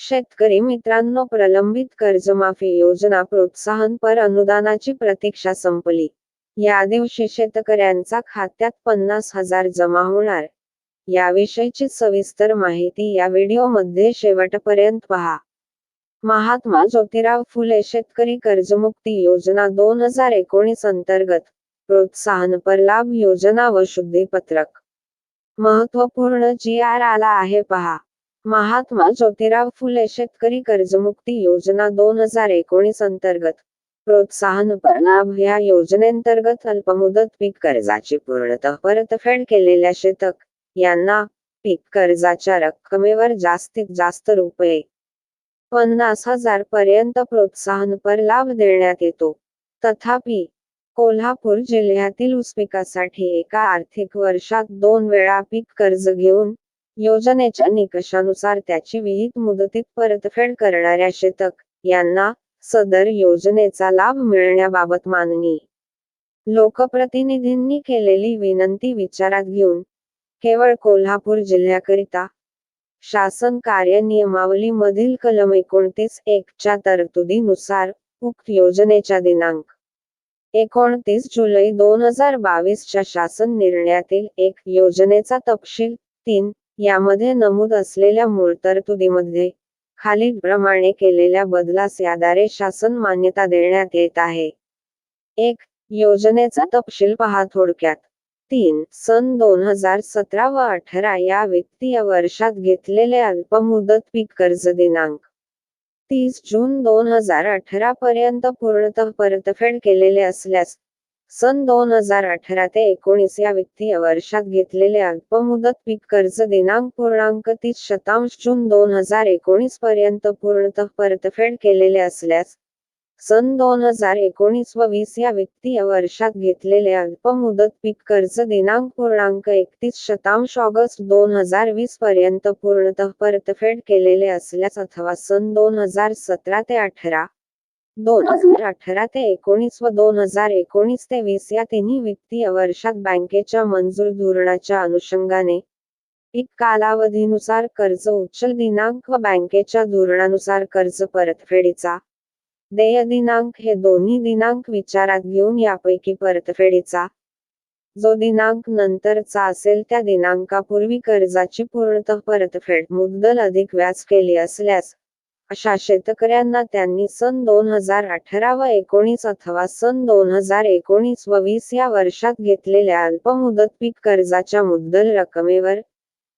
शेतकरी मित्रांनो प्रलंबित कर्जमाफी योजना प्रोत्साहनपर अनुदानाची प्रतीक्षा संपली. या दिवशी शेतकऱ्यांचा खात्यात पन्नास हजार जमा होणार. याविषयीची सविस्तर माहिती या व्हिडिओमध्ये शेवटपर्यंत पहा. महात्मा ज्योतिराव फुले शेतकरी कर्जमुक्ती योजना दोन हजार एकोणीस अंतर्गत प्रोत्साहनपर लाभ योजना व शुद्धीपत्रक. महत्त्वपूर्ण जी आर आला आहे पहा. महात्मा ज्योतिराव फुले शेतकरी कर्जमुक्ती योजना दोन हजार एकोणीस अंतर्गत. प्रोत्साहनपर लाभ या योजनेअंतर्गत अल्पमुदत पीक कर्जाची पूर्णतः परतफेड केलेल्या शेतक यांना पीक कर्जाच्या रक्कमेवर जास्तीत जास्त रुपये पन्नास हजार पर्यंत प्रोत्साहनपर लाभ देण्यात येतो. तथापि कोल्हापूर जिल्ह्यातील ऊस पिकासाठी एका आर्थिक वर्षात दोन वेळा पीक कर्ज घेऊन योजनेच्या निकषानुसार त्याची विहित मुदतीत परतफेड करणाऱ्या शेतक यांना सदर योजनेचा लाभ मिळण्याबाबत माननी लोकप्रतिनिधींनी केलेली विनंती विचारात घेऊन केवळ कोल्हापूर जिल्ह्याकरिता शासन कार्यनियमावली मधील कलम एकोणतीस एकच्या तरतुदीनुसार उक्त योजनेच्या दिनांक एकोणतीस जुलै दोन हजार बावीसच्या शासन निर्णयातील एक योजनेचा तपशील तीन यामध्ये नमूद असलेल्या मूळ तरतुदीमध्ये खालील प्रमाणे केलेल्या बदलास याद्वारे शासन मान्यता देण्यात येत आहे. एक योजनेचा तपशील पहा थोडक्यात. तीन सन दोन हजार सतरा व अठरा या वित्तीय वर्षात घेतलेले अल्पमुदत पीक कर्ज दिनांक. तीस जून दोन हजार अठरा पर्यंत पूर्णतः परतफेड केलेले असल्यास सन दोन हजार अठरा ते एकोणीस या वित्तीय वर्षात घेतलेले अल्पमुदत पीक कर्ज दिनांक पूर्णांक तीस शतांश जून दोन हजार एकोणीस पर्यंत पूर्णतः परतफेड केलेले असल्यास सन दोन हजार एकोणीस व वीस या वित्तीय वर्षात घेतलेले अल्पमुदत पीक कर्ज दिनांक पूर्णांक एकतीस शतांश ऑगस्ट दोन हजार वीस पर्यंत पूर्णतः परतफेड केलेले असल्यास अथवा सन दोन हजार सतरा ते अठरा दोन हजार अठरा ते एकोणीस व दोन हजार एकोणीस ते वीस या तिन्ही वित्तीय वर्षात बँकेच्या मंजूर धोरणाच्या अनुषंगाने पीक कालावधीनुसार कर्ज उचल दिनांक व बँकेच्या धोरणानुसार कर्ज परतफेडीचा देय दिनांक हे दोन्ही दिनांक विचारात घेऊन यापैकी परतफेडीचा जो दिनांक नंतरचा असेल त्या दिनांकापूर्वी कर्जाची पूर्णतः परतफेड मुद्दल अधिक व्याज केली असल्यास अशा शेतकऱ्यांना त्यांनी सन दोन हजार अठरा व एकोणीस अथवा सन दोन हजार एकोणीस व वीस या वर्षात घेतलेल्या अल्पमुदत पीक कर्जाच्या मुद्दल रकमेवर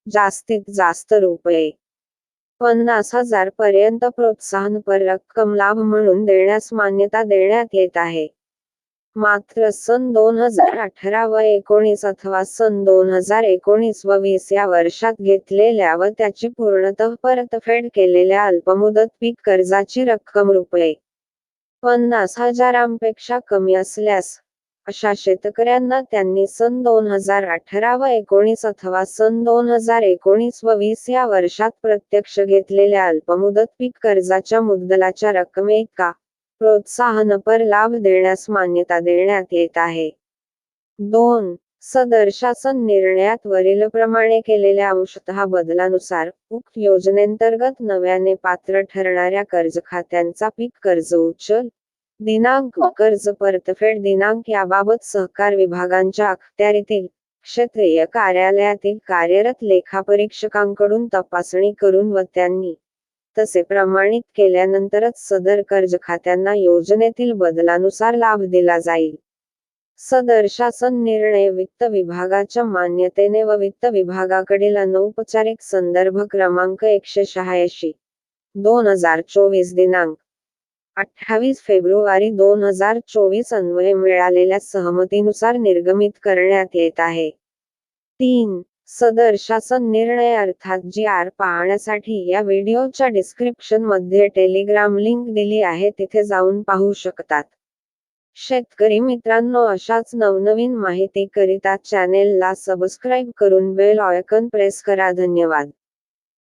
जास्तीत जास्त रुपये पन्नास हजार पर्यंत प्रोत्साहनपर रक्कम लाभ म्हणून देण्यास मान्यता देण्यात येत आहे. मात्र सन दोन हजार अठरा व एकोणीस अथवा सन दोन हजार एकोणीस व वीस या वर्षात घेतलेल्या व त्याची पूर्णतः परतफेड केलेल्या अल्पमुदत पीक कर्जाची रक्कम रुपये पन्नास हजारांपेक्षा कमी असल्यास अशा शेतकऱ्यांना त्यांनी सन दोन हजार अठरा व एकोणीस अथवा सन दोन हजार एकोणीस व वीस या वर्षात प्रत्यक्ष घेतलेल्या अल्पमुदत पीक कर्जाच्या मुद्दलाच्या रकमेइतका प्रोत्साहनपर लाभ देण्यास मान्यता देण्यात येत आहे. दोन सदर शासन निर्णयात वरीलप्रमाणे केलेल्या अंशतः बदलानुसार उक्त योजनेंतर्गत नव्याने पात्र ठरणाऱ्या कर्ज खात्यांचा पीक कर्ज उचल. दिनांक कर्ज परतफेड दिनांक याबाबत सहकार विभागांच्या अखत्यारीतील क्षेत्रीय कार्यालयातील कार्यरत लेखापरीक्षकांकडून तपासणी करून व त्यांनी तसे प्रमाणित केल्यानंतरच सदर कर्ज खात्यांना योजनेतील बदलानुसार लाभ दिला जाईल. सदर शासन निर्णय वित्त विभागाच्या मान्यतेने व वित्त विभागाकडील अनौपचारिक संदर्भ क्रमांक एकशे शहाऐंशी दोन हजार चोवीस दिनांक अठ्ठावीस फेब्रुवारी दोन हजार चोवीस अन्वये मिळालेल्या सहमतीनुसार निर्गमित करण्यात येत आहे. तीन सदर शासन निर्णय अर्थात जी आर पाहण्यासाठी या व्हिडिओच्या डिस्क्रिप्शनमध्ये टेलिग्राम लिंक दिली आहे तिथे जाऊन पाहू शकतात. शेतकरी मित्रांनो अशाच नवनवीन माहिती करिता चॅनेलला सबस्क्राईब करून बेल ऑयकन प्रेस करा. धन्यवाद.